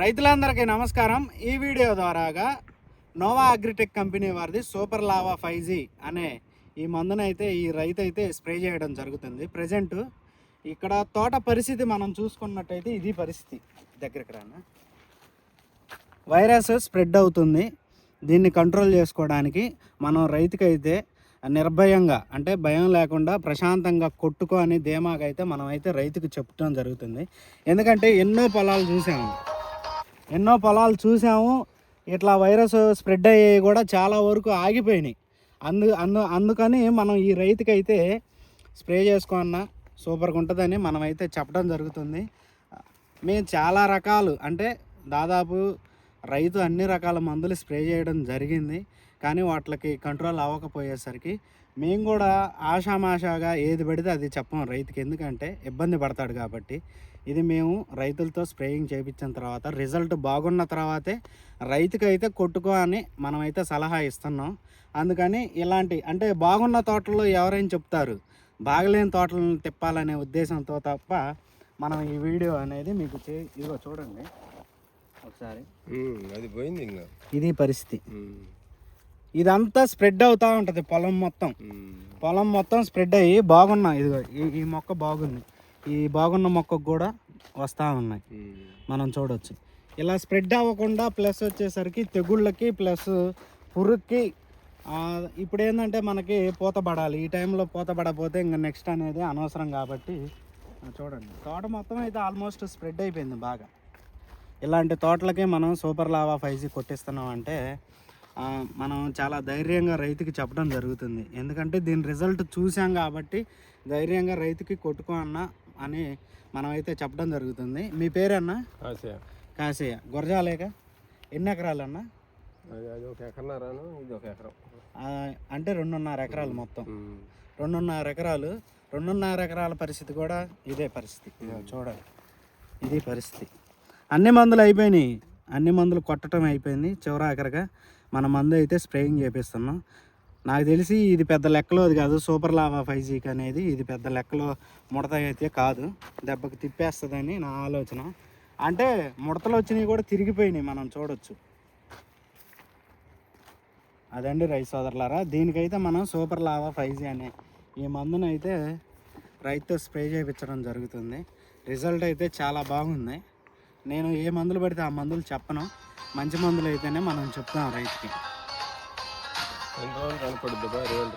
రైతులందరికీ నమస్కారం. ఈ వీడియో ద్వారాగా నోవా అగ్రిటెక్ కంపెనీ వారిది సూపర్ లావా ఫైవ్ జీ అనే ఈ మందునైతే ఈ రైతు అయితే స్ప్రే చేయడం జరుగుతుంది. ప్రజెంట్ ఇక్కడ తోట పరిస్థితి మనం చూసుకున్నట్టయితే ఇది పరిస్థితి. దగ్గరికి రానా? వైరస్ స్ప్రెడ్ అవుతుంది. దీన్ని కంట్రోల్ చేసుకోవడానికి మనం రైతుకైతే నిర్భయంగా అంటే భయం లేకుండా ప్రశాంతంగా కొట్టుకో అని ధీమాకైతే మనం అయితే రైతుకు చెప్పడం జరుగుతుంది. ఎందుకంటే ఎన్నో పొలాలు చూసాము. ఎన్నో పొలాలు చూసాము. ఇట్లా వైరస్ స్ప్రెడ్ అయ్యేవి కూడా చాలా వరకు ఆగిపోయినాయి. అందు అందు అందుకని మనం ఈ రైతుకైతే స్ప్రే చేసుకోన్న సూపర్గా ఉంటుందని మనమైతే చెప్పడం జరుగుతుంది. మేము చాలా రకాలు అంటే దాదాపు రైతు అన్ని రకాల మందులు స్ప్రే చేయడం జరిగింది. కానీ వాటికి కంట్రోల్ అవ్వకపోయేసరికి మేము కూడా ఆషామాషాగా ఏది పడితే అది చెప్పం రైతుకి. ఎందుకంటే ఇబ్బంది పడతాడు కాబట్టి ఇది మేము రైతులతో స్ప్రేయింగ్ చేయించిన తర్వాత రిజల్ట్ బాగున్న తర్వాతే రైతుకి అయితే కొట్టుకో అని మనమైతే సలహా ఇస్తున్నాం. అందుకని ఇలాంటి అంటే బాగున్న తోటల్లో ఎవరైనా చెప్తారు? బాగలేని తోటలను తిప్పాలనే ఉద్దేశంతో తప్ప మనం ఈ వీడియో అనేది మీకు చే ఇదిగో చూడండి. ఒకసారి. అది పోయింది ఇంకా. ఇది పరిస్థితి. ఇదంతా స్ప్రెడ్ అవుతూ ఉంటుంది పొలం మొత్తం. పొలం మొత్తం స్ప్రెడ్ అయ్యి బాగున్నా ఇదిగో ఈ మొక్క బాగుంది. ఈ బాగున్న మొక్కకు కూడా వస్తూ ఉన్నాయి. మనం చూడొచ్చు. ఇలా స్ప్రెడ్ అవ్వకుండా ప్లస్ వచ్చేసరికి తెగుళ్ళకి ప్లస్ పురుగుకి ఇప్పుడు ఏంటంటే మనకి పూత పడాలి. ఈ టైంలో పూత పడకపోతే ఇంకా నెక్స్ట్ అనేది అనవసరం కాబట్టి చూడండి. తోట మొత్తం అయితే ఆల్మోస్ట్ స్ప్రెడ్ అయిపోయింది బాగా. ఇలాంటి తోటలకి మనం సూపర్ లావా ఫైవ్ జీ కొట్టిస్తున్నాం అంటే మనం చాలా ధైర్యంగా రైతుకి చెప్పడం జరుగుతుంది. ఎందుకంటే దీని రిజల్ట్ చూసాం కాబట్టి ధైర్యంగా రైతుకి కొట్టుకో అన్న అని మనమైతే చెప్పడం జరుగుతుంది. మీ పేరన్నా? ఆశయ కాసయ్య గురజాలేక? ఎన్ని ఎకరాలన్నా? అది అది ఒక ఎకరన్నరాను ఇది ఒక ఎకరం. అంటే రెండున్నర ఎకరాలు మొత్తం. రెండున్నర ఎకరాలు రెండున్నర ఎకరాల పరిస్థితి కూడా ఇదే పరిస్థితి. చూడండి ఇది పరిస్థితి. అన్ని మందులు అయిపోయినాయి. అన్ని మందులు కొట్టడం అయిపోయింది. చివరాఖరిగా మన మందు అయితే స్ప్రేయింగ్ చేపిస్తున్నాం. నాకు తెలిసి ఇది పెద్ద లెక్కలో అది కాదు. సూపర్ లావా ఫైవ్ జీకి అనేది ఇది పెద్ద లెక్కలో ముడత అయితే కాదు. దెబ్బకి తిప్పేస్తుందని నా ఆలోచన. అంటే ముడతలు వచ్చినవి కూడా తిరిగిపోయినాయి మనం చూడొచ్చు. అదండి రైతు సోదరులారా దీనికైతే మనం సూపర్ లావా ఫైవ్ జీ అనే ఈ మందునైతే రైతు రైతుతో స్ప్రే చేయించడం జరుగుతుంది. రిజల్ట్ అయితే చాలా బాగుంది. నేను ఏ మందులు పెడితే ఆ మందులు చెప్పను. మంచి మందులు అయితేనే మనం చెప్తాం రైతుకి.